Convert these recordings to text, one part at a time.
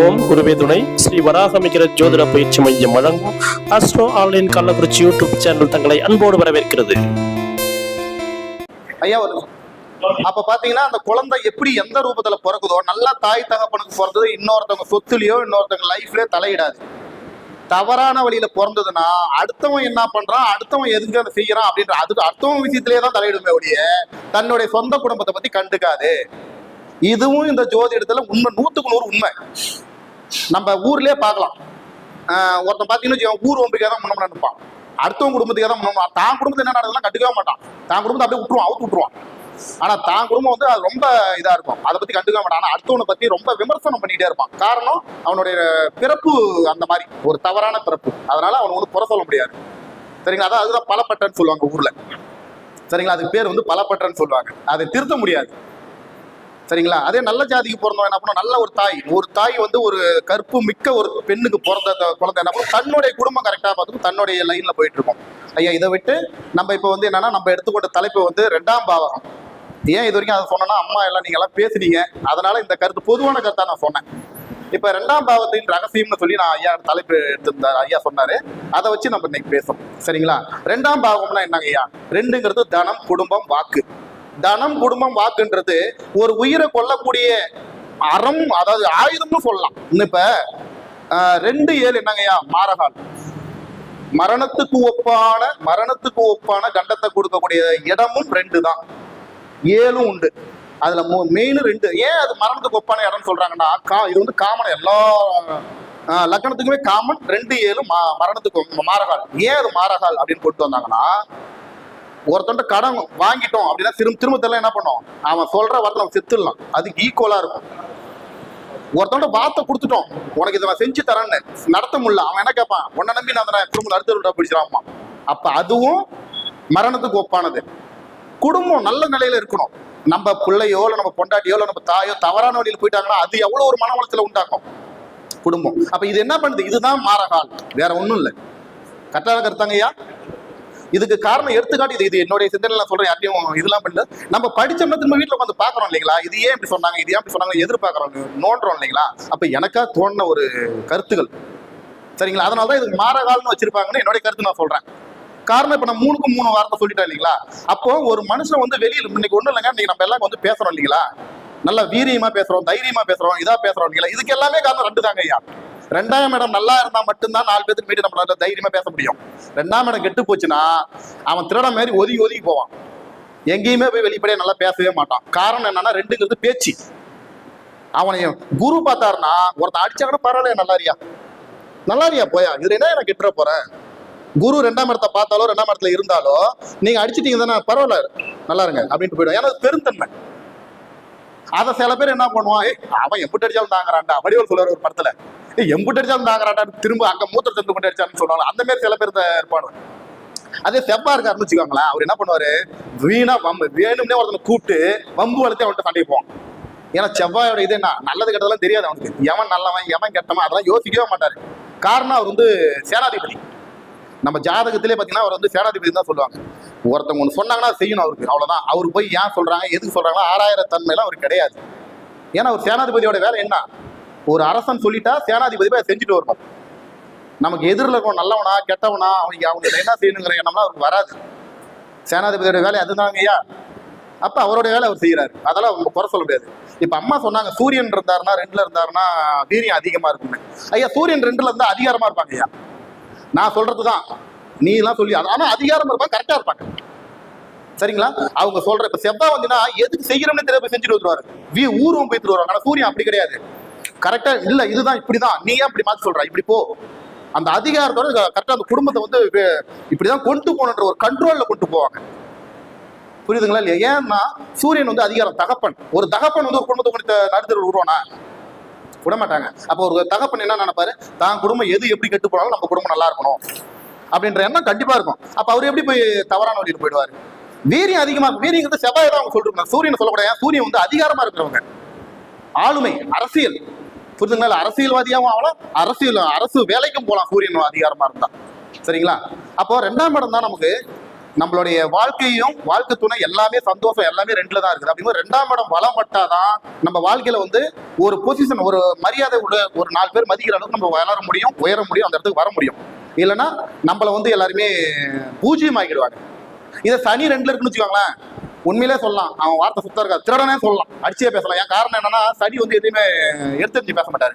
ஓம் குருவே துணை. ஸ்ரீ வராகமிகிற ஜோதிட பயிற்சி மையம் வழங்கும் astro online Kallakurichi YouTube channel தங்களை அன்போடு வரவேற்கிறது. ஐயா ஒரு அப்ப பாத்தீங்கன்னா அந்த குழந்தை எப்படி எந்த ரூபத்துல பிறக்குதோ நல்லா தாய் தகப்பனுக்கு பிறந்தது இன்னொருத்தவங்க சொத்துலயோ இன்னொருத்தவங்க லைஃப்லயோ தலையிடாது. தவறான வழியில பிறந்ததுன்னா அடுத்தவன் என்ன பண்றான் அடுத்தவன் எதுக்கு அதை செய்யறான் அப்படின்ற அது அடுத்தவன் விஷயத்திலேயே தான் தலையிடுமே ஒழிய தன்னுடைய சொந்த குடும்பத்தை பத்தி கண்டுக்காது. இதுவும் இந்த ஜோதிடத்துல உண்மை. நூத்துக்கு நூறு உண்மை. நம்ம ஊர்லயே பார்க்கலாம். ஆஹ் ஒருத்தன் பாத்தீங்கன்னா ஊர் ஒம்பிக்காக தான் முன்ன நினைப்பான் அடுத்தவங்க குடும்பத்துக்காக தான் முன்ன தான் குடும்பத்தை என்ன நடக்குதுலாம் கண்டுக்கவே மாட்டான். தான் குடும்பத்தை அப்படியே விட்டுருவான் அவுத்து விட்டுருவான். ஆனா தான் குடும்பம் வந்து அது ரொம்ப இதா இருக்கும். அதை பத்தி கண்டுக்க மாட்டான். ஆனா அடுத்தவனை பத்தி ரொம்ப விமர்சனம் பண்ணிட்டே இருப்பான். காரணம் அவனுடைய பிறப்பு அந்த மாதிரி. ஒரு தவறான பிறப்பு. அதனால அவனை வந்து புற சொல்ல முடியாது. சரிங்களா? அதான் அதுதான் பலப்பட்டன்னு சொல்லுவாங்க ஊர்ல. சரிங்களா? அதுக்கு பேர் வந்து பலப்பட்டன்னு சொல்லுவாங்க. அதை திருத்த முடியாது. சரிங்களா? அதே நல்ல ஜாதிக்கு பிறந்தவன் என்ன பண்ணும் நல்ல ஒரு தாய். ஒரு தாய் வந்து ஒரு கற்பு மிக்க ஒரு பெண்ணுக்கு பிறந்த குழந்தை என்ன பண்ணும்? தன்னுடைய குடும்பம் கரெக்டாக பார்த்துக்கும் தன்னுடைய லைனில் போயிட்டு இருக்கும். ஐயா இதை விட்டு நம்ம இப்போ வந்து என்னன்னா நம்ம எடுத்துக்கொண்ட தலைப்பு வந்து ரெண்டாம் பாவகம். ஏன் இது வரைக்கும் அதை சொன்னேன்னா அம்மா எல்லாம் நீங்க எல்லாம் பேசுனீங்க. அதனால இந்த கருத்து பொதுவான கருத்தா நான் சொன்னேன். இப்ப ரெண்டாம் பாவத்தின் ரகசியம்னு சொல்லி நான் ஐயா தலைப்பு எடுத்திருந்தார் ஐயா சொன்னாரு. அதை வச்சு நம்ம இன்னைக்கு பேசணும் சரிங்களா? ரெண்டாம் பாவம்னா என்னங்க ஐயா? ரெண்டுங்கிறது தனம் குடும்பம் வாக்கு. தனம் குடும்பம் வாக்குன்றது ஒரு உயிரை கொல்லக்கூடிய அறம் அதாவது ஆயுதம்னு சொல்லலாம். இன்னும் இப்ப ரெண்டு ஏழு என்னங்கய்யா? மாரகால் மரணத்துக்கு ஒப்பான மரணத்துக்கு ஒப்பான கண்டத்தை கொடுக்கக்கூடிய இடமும் ரெண்டு தான் ஏழும் உண்டு. அதுல மெயின் ரெண்டு. ஏன் அது மரணத்துக்கு ஒப்பான இடம்னு சொல்றாங்கன்னா கா இது வந்து காமன் எல்லா லக்கணத்துக்குமே லக்னத்துக்குமே காமன் ரெண்டு ஏழு மா- மரணத்துக்கு மாரகால் ஏன் அது மாரகால் அப்படின்னு கொண்டு வந்தாங்கன்னா ஒருத்தன்ட்ட கடன் வாங்கிட்டோம் அப்படின்னா திரும்ப திரும்ப தெரியல என்ன பண்ணோம்? அவன் சொல்ற வார்த்தை நம்ம செத்துடலாம். அதுக்கு ஈக்குவலா இருக்கும். ஒருத்தவங்க வார்த்தை கொடுத்துட்டோம். உனக்கு இதை நான் செஞ்சு தரேன்னு நடத்த முடியல. அவன் என்ன கேட்பான்? உன்னை நம்பி நான் திரும்ப குடும்பம் அடுத்த பிடிச்சிடாமா அப்ப அதுவும் மரணத்துக்கு ஒப்பானது. குடும்பம் நல்ல நிலையில இருக்கணும். நம்ம பிள்ளையோ இல்லை நம்ம பொண்டாட்டியோ இல்லை நம்ம தாயோ தவறான வழியில் போயிட்டாங்கன்னா அது எவ்வளவு ஒரு மன உண்டாக்கும். குடும்பம். அப்போ இது என்ன பண்ணுது? இதுதான் மாறகால் வேற ஒன்றும் இல்லை. கரெக்டாக கருத்தாங்கய்யா இதுக்கு காரணம் எடுத்துக்காட்டி இது இது என்னுடைய சிந்தனை நான் சொல்றேன் யாரையும் இதெல்லாம் பண்ணல. நம்ம படிச்சோம்னா திரும்ப வீட்டில் உட்காந்து பாக்குறோம் இல்லைங்களா? இது ஏன் இப்படி சொன்னாங்க இது ஏன் இப்படி சொன்னாங்க எதிர்பார்க்குறோம் நோண்டுறோம் இல்லைங்களா? அப்போ எனக்கா தோணின ஒரு கருத்துகள். சரிங்களா? அதனால தான் இதுக்கு மாரகால்னு வச்சிருப்பாங்கன்னு என்னுடைய கருத்து நான் சொல்றேன். காரணம் இப்ப நான் மூணுக்கும் மூணு வார்த்தை சொல்லிட்டேன் இல்லைங்களா? அப்போ ஒரு மனுஷன் வந்து வெளியில் இன்னைக்கு ஒண்ணும் இல்லைங்க இன்னைக்கு நம்ம எல்லாம் வந்து பேசுறோம் இல்லைங்களா? நல்லா வீரியமா பேசுறோம் தைரியமா பேசுறோம் இதா பேசுறோம் இதுக்கு எல்லாமே காரணம் ரெண்டு தாங்க ஐயா. ரெண்டாம் இடம் நல்லா இருந்தா மட்டும்தான் நாலு பேருக்கு மீட்டு நம்மளால தைரியமா பேச முடியும். ரெண்டாம் இடம் கெட்டு போச்சுன்னா அவன் திருட மாதிரி ஒதுங்கி ஒதுங்கி போவான். எங்கேயுமே போய் வெளிப்படையா நல்லா பேசவே மாட்டான். காரணம் என்னன்னா ரெண்டுங்கிறது பேச்சு. அவனை குரு பார்த்தாருன்னா ஒருத்தன் அடிச்சா கூட பரவாயில்ல நல்லா நல்லாரியா நல்லா போயா? இதுல என்ன எனக்கு கெட்டுற போறேன் குரு ரெண்டாம் இடத்தை பார்த்தாலோ ரெண்டாம் இடத்துல இருந்தாலோ நீங்க அடிச்சிட்டீங்க தானே பரவாயில்ல நல்லா இருங்க அப்படின்ட்டு போயிடும் ஏன்னா பெருந்தன்மை. அதை சில பேர் என்ன பண்ணுவான் அவன் எம்பிட்டு அடிச்சாலும் தாங்குறான்டா வடிவல் சொல்லுவார் ஒரு படத்துல. ஏய் எம்புட்டு அடிச்சாலும் தாங்குறான்டா திரும்ப அங்க மூத்த தந்து கொண்டு அடிச்சான்னு சொல்லுவாங்க அந்த மாதிரி சில பேர் தான் அதே செவ்வா இருக்காருன்னு வச்சுக்கோங்களேன் அவர் என்ன பண்ணுவாரு வீணா வம்பு வேணும்னே ஒருத்தனை கூப்பிட்டு வம்பு வளர்த்து அவன்கிட்ட சண்டை போவான். ஏன்னா செவ்வாயோட இது என்ன நல்லது கெட்டதெல்லாம் தெரியாது அவனுக்கு. எவன் நல்லவன் எவன் கெட்டவன் அதெல்லாம் யோசிக்கவே மாட்டாரு. காரணம் அவர் வந்து சேனாதிபதி. நம்ம ஜாதகத்திலே பார்த்தீங்கன்னா அவர் வந்து சேனாதிபதி தான் சொல்லுவாங்க. ஒருத்தவங்க ஒன்று சொன்னாங்கன்னா செய்யணும் அவருக்கு. அவ்வளோதான் அவர் போய் ஏன் சொல்கிறாங்க எதுக்கு சொல்கிறாங்களோ ஆறாயிரம் தன்மையெல்லாம் அவர் கிடையாது. ஏன்னா ஒரு சேனாதிபதியோட வேலை என்ன? ஒரு அரசன் சொல்லிட்டா சேனாதிபதி போய் செஞ்சுட்டு வரணும் நமக்கு எதிரில் இருக்கவன் நல்லவனா கெட்டவனா அவங்க அவங்க என்ன செய்யணுங்கிற எண்ணம்லாம் அவருக்கு வராது. சேனாதிபதியோட வேலை அதுதாங்க ஐயா. அப்போ அவரோட வேலை அவர் செய்கிறாரு அதெல்லாம் அவங்க குறை சொல்ல முடியாது. இப்போ அம்மா சொன்னாங்க சூரியன் இருந்தாருன்னா ரெண்டுல இருந்தாருன்னா வீரியம் அதிகமாக இருக்குமே ஐயா சூரியன் ரெண்டுல இருந்தால் அதிகாரமாக இருப்பாங்க ஐயா. நான் சொல்கிறது தான் நீ எல்லாம் சொல்லி ஆனா அதிகாரம் இருப்பாங்க கரெக்டா இருப்பாங்க. சரிங்களா? அவங்க சொல்ற இப்ப செவ்வா வந்துன்னா எதுக்கு செய்யறோம்னு தெரிய போய் செஞ்சுட்டு வந்துருவாரு. வீ ஊர்வம் போய் வருவாங்க ஆனா சூரியன் அப்படி கிடையாது. கரெக்டா இல்ல இதுதான் இப்படிதான். நீ ஏன் இப்படி மாத்தி சொல்ற? இப்படி போ. அந்த அதிகாரத்தோட கரெக்டா அந்த குடும்பத்தை வந்து இப்படிதான் கொண்டு போகணுன்ற ஒரு கண்ட்ரோல்ல கொண்டு போவாங்க. புரியுதுங்களா இல்லையா? ஏன்னா சூரியன் வந்து அதிகாரம் தகப்பன். ஒரு தகப்பன் வந்து ஒரு குடும்பத்தை கொண்டு நடுத்தர் விடுவானா? விட மாட்டாங்க அப்போ ஒரு தகப்பன் என்ன நினைப்பாரு? தான் குடும்பம் எது எப்படி கெட்டு போனாலும் நம்ம குடும்பம் நல்லா இருக்கணும். அப்படின்ற எண்ணம் கண்டிப்பா இருக்கும். அப்ப அவர் எப்படி போய் தவறான வழியில் போயிடுவாரு? வீரியம் அதிகமா வீரியங்கிறது செவ்வாய் தான் அவங்க சொல்லிருக்காங்க சூரியன் சொல்லக்கூடாது. சூரியன் வந்து அதிகாரமா இருக்கிறவங்க. ஆளுமை அரசியல். புரிஞ்சுங்களா அரசியல்வாதியாகவும் ஆகலாம். அரசியல் அரசு வேலைக்கும் போகலாம். சூரியன் அதிகாரமா இருந்தா. சரிங்களா? அப்போ ரெண்டாம் இடம் தான் நமக்கு நம்மளுடைய வாழ்க்கையும் வாழ்க்கை துணை எல்லாமே சந்தோஷம் எல்லாமே ரெண்டுல தான் இருக்குது. அப்படிங்கும்போது ரெண்டாம் இடம் வளம் பட்டாதான் நம்ம வாழ்க்கையில வந்து ஒரு பொசிஷன் ஒரு மரியாதை உள்ள ஒரு நாலு பேர் மதிக்கிற அளவுக்கு நம்ம வளர முடியும் உயர முடியும் அந்த இடத்துக்கு வர முடியும். இல்லைன்னா நம்மள வந்து எல்லாருமே பூஜ்ஜியம் ஆக்கிடுவாங்க இதை சனி ரெண்டுல இருக்குன்னு வச்சுக்கோங்களேன். உண்மையிலே சொல்லலாம். அவன் வார்த்தை சுத்தம் இருக்காது. திருடனே சொல்லலாம். அடிச்சே பேசலாம். ஏன்? காரணம் என்னன்னா சனி வந்து எதையுமே எடுத்துட்டு பேச மாட்டாரு.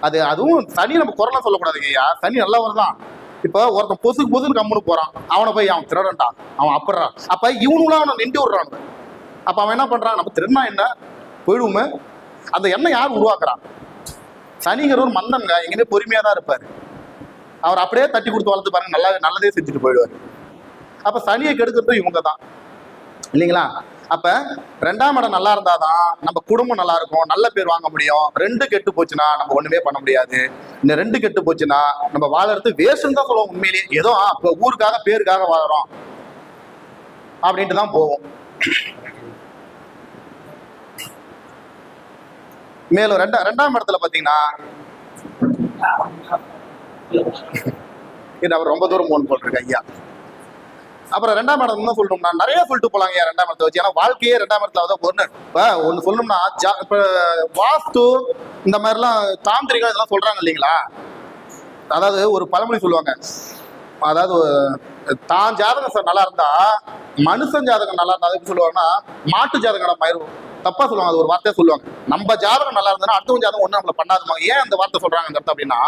அது அதுவும் சனி நம்ம குரலாம் சொல்லக்கூடாதுங்க ஐயா. சனி நல்லவர் தான். இப்போ ஒருத்தன் பொசுக்கு பொசுக்கு கம்முன்னு போறான். அவனை போய் அவன் திருடன்டா. அவன் அப்படுறான் அப்ப இவனுலாம் அவனை நின்று விடுறான் அப்ப அவன் என்ன பண்றான்? நம்ம திருடனா என்ன? போயிடுவோமே. அந்த எண்ணெய் யார் உருவாக்குறான் சனிங்கிற ஒரு மந்தன்ங்க எங்கேயுமே பொறுமையா தான் இருப்பாரு. அவர் அப்படியே தட்டி கொடுத்து வளர்த்து பாருங்க நல்லா நல்லதே செஞ்சுட்டு போயிடுவார். அப்ப சனியை கெடுக்கிறது இவங்க தான் இல்லைங்களா? அப்ப ரெண்டாம் இடம் நல்லா இருந்தாதான் நம்ம குடும்பம் நல்லா இருக்கும் நல்ல பேர் வாங்க முடியும். ரெண்டு கெட்டு போச்சுன்னா நம்ம ஒண்ணுமே பண்ண முடியாது. இந்த ரெண்டு கெட்டு போச்சுன்னா நம்ம வாழறது வேஸ்ட்னு தான் சொல்லுவோம் உண்மையிலேயே. ஏதோ இப்போ இப்ப ஊருக்காக பேருக்காக வாழறோம். அப்படின்ட்டு தான் போவோம். மேலும் ரெண்டா ரெண்டாம் இடத்துல பாத்தீங்கன்னா இது அவர் ரொம்ப தூரம் போன் போட்டிருக்க ஐயா. அப்புறம் ரெண்டாம் இடம் என்ன சொல்லணும்னா நிறைய சொல்லிட்டு போலாங்க ஐயா ரெண்டாம் இடத்தை வச்சு. ஏன்னா வாழ்க்கையே ரெண்டாம் இடத்துல வந்து ஒன்று இப்போ ஒன்று சொல்லணும்னா ஜா இப்போ வாஸ்து இந்த மாதிரிலாம் தாந்திரிகம் இதெல்லாம் சொல்றாங்க இல்லைங்களா? அதாவது ஒரு பழமொழி சொல்லுவாங்க. அதாவது தான் ஜாதகம் சார் நல்லா இருந்தா மனுஷன் ஜாதகம் நல்லா இருந்தா எப்படி சொல்லுவாங்கன்னா மாட்டு ஜாதகம் நம்ம தப்பா சொல்லுவாங்க அது ஒரு வார்த்தையா சொல்லுவாங்க. நம்ம ஜாதகம் நல்லா இருந்தா அடுத்தவங்க ஜாதகம் ஒன்றும் நம்மளை பண்ணாதுமா ஏன் அந்த வார்த்தை சொல்றாங்க அந்த இடத்த அப்படின்னா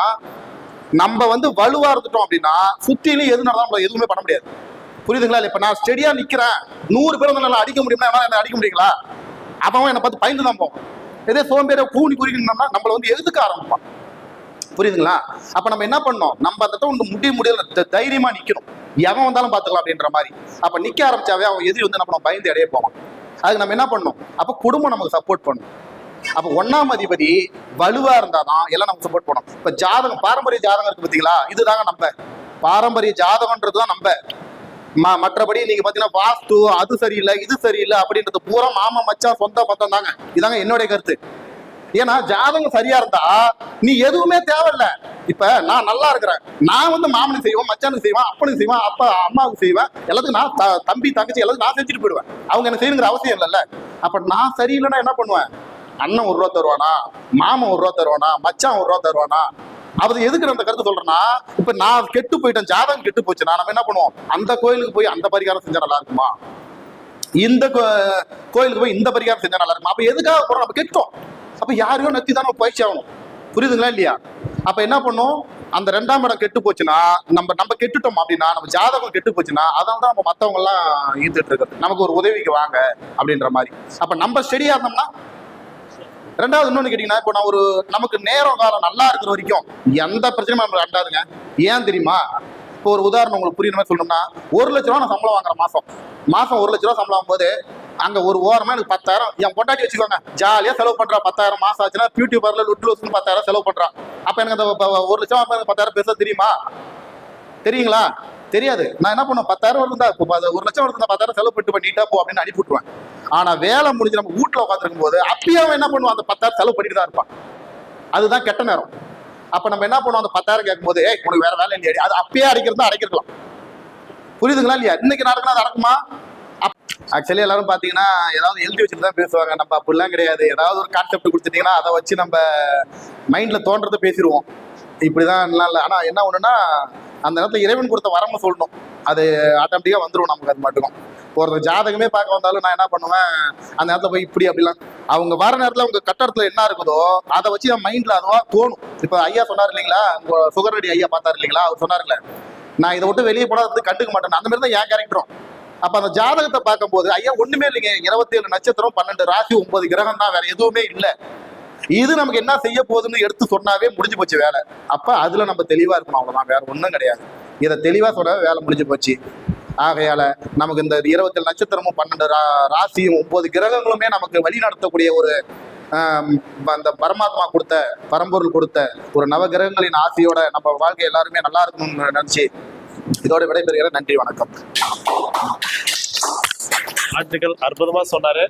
நம்ம வந்து வலுவா இருந்துட்டோம் அப்படின்னா சுத்திலும் எது நடந்தாலும் எதுவுமே பண்ண முடியாது. புரியுதுங்களா? இல்ல இப்ப நான் ஸ்டெடியா நிக்கிறேன். நூறு பேர் வந்து நல்லா அடிக்க முடியுமா? என்ன அடிக்க முடியுங்களா? அவன் என்னை பார்த்து பயந்து தான் போவோம் இதே சோம்பேற கூணி குறிக்கணும்னா நம்மள வந்து எதுக்க ஆரம்பிப்பான்? புரியுதுங்களா? அப்ப நம்ம என்ன பண்ணோம்? நம்ம அந்த ஒன்று முடிய முடியல த- தைரியமா நிக்கணும். எவன் வந்தாலும் பாத்துக்கலாம் அப்படின்ற மாதிரி. அப்ப நிக்க ஆரம்பிச்சாவே அவன் எதிரி வந்து நம்ம பயந்து அடைய போவான். அதுக்கு நம்ம என்ன பண்ணணும்? அப்ப குடும்பம் நமக்கு சப்போர்ட் பண்ணும். அப்ப ஒன்னாம் அதிபதி வலுவா இருந்தாதான் எல்லாம் நம்ம சப்போர்ட் பண்ணும் இப்ப ஜாதகம் பாரம்பரிய ஜாதகம் இருக்கு பாத்தீங்களா? இதுதாங்க நம்ம. பாரம்பரிய ஜாதகம்ன்றதுதான் நம்ம. மற்றபடி நீங்க பாத்தீங்கன்னா வாஸ்து அது சரியில்லை இது சரியில்லை அப்படின்றது பூரா மாமா மச்சான் சொந்த பத்தம் தாங்க. இதாங்க என்னுடைய கருத்து. ஏன்னா ஜாதகம் சரியா இருந்தா நீ எதுவுமே தேவையில்ல. இப்ப நான் நல்லா இருக்கிறேன். நான் வந்து மாமனுக்கு செய்வேன் மச்சானுக்கு செய்வேன் அப்பனுக்கு செய்வேன் அப்பா அம்மாவுக்கு செய்வேன். எல்லாத்துக்கும் நான் த- தம்பி தங்கச்சி எல்லாத்துக்கும் நான் செஞ்சுட்டு போயிடுவேன். அவங்க எனக்கு செய்யணுங்கிற அவசியம் இல்லைல்ல. அப்ப நான் சரியில்லைன்னா என்ன பண்ணுவேன்? அண்ணன் ஒரு ரூபா தருவானா? மாமன் ஒரு ரூபா தருவானா? மச்சான் ஒரு ரூபா தருவானா? அது எதுக்கு நான் அந்த கருத்து சொல்றேன்னா இப்ப நான் கெட்டு போயிட்டேன் ஜாதகம் கெட்டு போச்சுன்னா நம்ம என்ன பண்ணுவோம்? அந்த கோயிலுக்கு போய் அந்த பரிகாரம் செஞ்சா நல்லா இருக்குமா? இந்த கோயிலுக்கு போய் இந்த பரிகாரம் செஞ்சா நல்லா இருக்குமா? அப்ப எதுக்காக போறோம்? நம்ம கெட்டோம் அப்ப யாரையோ நத்தி தான் நம்ம பயிற்சி ஆகணும். புரியுதுங்களா இல்லையா? அப்ப என்ன பண்ணும்? அந்த ரெண்டாம் இடம் கெட்டு போச்சுன்னா நம்ம நம்ம கெட்டுட்டோம் அப்படின்னா நம்ம ஜாதகம் கெட்டு போச்சுன்னா அதனால தான் நம்ம மத்தவங்க எல்லாம் ஈர்த்துட்டு இருக்கிறது. நமக்கு ஒரு உதவிக்கு வாங்க அப்படின்ற மாதிரி. அப்ப நம்ம ஸ்டெடியா இருந்தோம்னா ரெண்டாவது இன்னொன்னு கேட்டீங்கன்னா இப்போ நான் ஒரு நமக்கு நேரம் காலம் நல்லா இருக்கிற வரைக்கும் எந்த பிரச்சனையும் நமக்கு அண்டாதுங்க. ஏன் தெரியுமா? இப்போ ஒரு உதாரணம் உங்களுக்கு புரியுற மாதிரி சொல்லணும்னா ஒரு லட்ச ரூபா நான் சம்பளம் வாங்குறேன் மாசம். மாசம் ஒரு லட்ச ரூபா சம்பளம் ஆகும்போது அங்க ஒரு ஓரமா எனக்கு பத்தாயிரம் என் பொண்டாட்டி வச்சுக்கோங்க ஜாலியா செலவு பண்றா பத்தாயிரம் மாசம் ஆச்சுன்னா பியூட்டி பார்லர் லுட் லூஸ்னு பத்தாயிரம் செலவு பண்றான் அப்ப எனக்கு அந்த ஒரு லட்சம் பத்தாயிரம் பேச தெரியுமா? தெரியுங்களா? தெரியாது. நான் என்ன பண்ணுவேன்? பத்தாயிரம் வருதா இப்போ ஒரு லட்சம் வருது பத்தாயிரம் செலவு பட்டு பண்ணிட்டா போ அப்படின்னு அனுப்பி விட்டுருவேன். ஆனா வேலை முடிஞ்சு நம்ம வீட்டில் உட்காந்துருக்கும் போது அப்பயே அவன் என்ன பண்ணுவான்? அந்த பத்தாயிரம் செலவு பண்ணிட்டு தான் இருப்பான். அதுதான் கெட்ட நேரம். அப்ப நம்ம என்ன பண்ணுவோம்? அந்த பத்தாயிரம் கேட்கும்போது ஏய் உனக்கு வேற வேலை இல்லையா அது அப்பயே அடைக்கிறதா அடைக்கலாம் புரியுதுங்களா இல்லையா? இன்னைக்கு நடக்குனா அது நடக்குமா? ஆக்சுவலி எல்லாரும் பாத்தீங்கன்னா ஏதாவது எழுதி வச்சுட்டு தான் பேசுவாங்க. நம்ம அப்படிலாம் கிடையாது. ஏதாவது ஒரு கான்செப்ட் கொடுத்துட்டீங்கன்னா அதை வச்சு நம்ம மைண்ட்ல தோன்றதை பேசிடுவோம். இப்படிதான் இல்லை. ஆனா என்ன ஒண்ணுன்னா அந்த நேரத்தில் இறைவன் கொடுத்த வரம சொல்லணும். அது ஆட்டோமேட்டிக்காக வந்துரும் நமக்கு அது மட்டுக்கும் ஒரு ஜாதகமே பார்க்க வந்தாலும் நான் என்ன பண்ணுவேன்? அந்த நேரத்தில் போய் இப்படி அப்படிலாம். அவங்க வர நேரத்தில் அவங்க கட்டடத்தில் என்ன இருக்குதோ அதை வச்சு என் மைண்டில் அதுவா தோணும். இப்போ ஐயா சொன்னார் இல்லைங்களா? உங்கள் சுகர் ரெடி ஐயா பார்த்தாரு இல்லைங்களா? அவர் சொன்னார்ல நான் இதை விட்டு வெளியே போனால் வந்து கண்டுக்க மாட்டேன். அந்த மாதிரி தான் என் கேரக்டரும் அப்ப அந்த ஜாதகத்தை பார்க்கும்போது ஐயா ஒண்ணுமே இல்லைங்க. இருபத்தி ஏழு நட்சத்திரம் பன்னெண்டு ராசி ஒன்பது கிரகம் தான் வேற எதுவுமே இல்லை. இது நமக்கு என்ன செய்ய போகுதுன்னு எடுத்து சொன்னாவே முடிஞ்சு போச்சு வேலை. அப்ப அதுல நம்ம தெளிவா இருக்கணும் அவ்வளவுதான். வேற ஒன்றும் கிடையாது. இதை தெளிவா சொல்ல வேலை முடிஞ்சு போச்சு. ஆகையால நமக்கு இந்த இருபத்தி நட்சத்திரமும் பன்னெண்டு ரா- ராசியும் ஒன்பது கிரகங்களுமே நமக்கு வழி நடத்தக்கூடிய ஒரு அந்த பரமாத்மா கொடுத்த பரம்பொருள் கொடுத்த ஒரு நவ கிரகங்களின் ஆசையோட நம்ம வாழ்க்கை எல்லாருமே நல்லா இருக்கணும்னு நினைச்சு இதோட விடைபெறுகிற நன்றி வணக்கம். வாழ்த்துக்கள் அற்புதமா சொன்னாரு.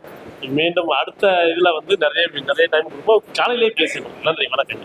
மீண்டும் அடுத்த இதுல வந்து நிறைய நிறைய டைம் கொடுப்போம் காலையிலேயே பேசணும் நன்றி வணக்கம்.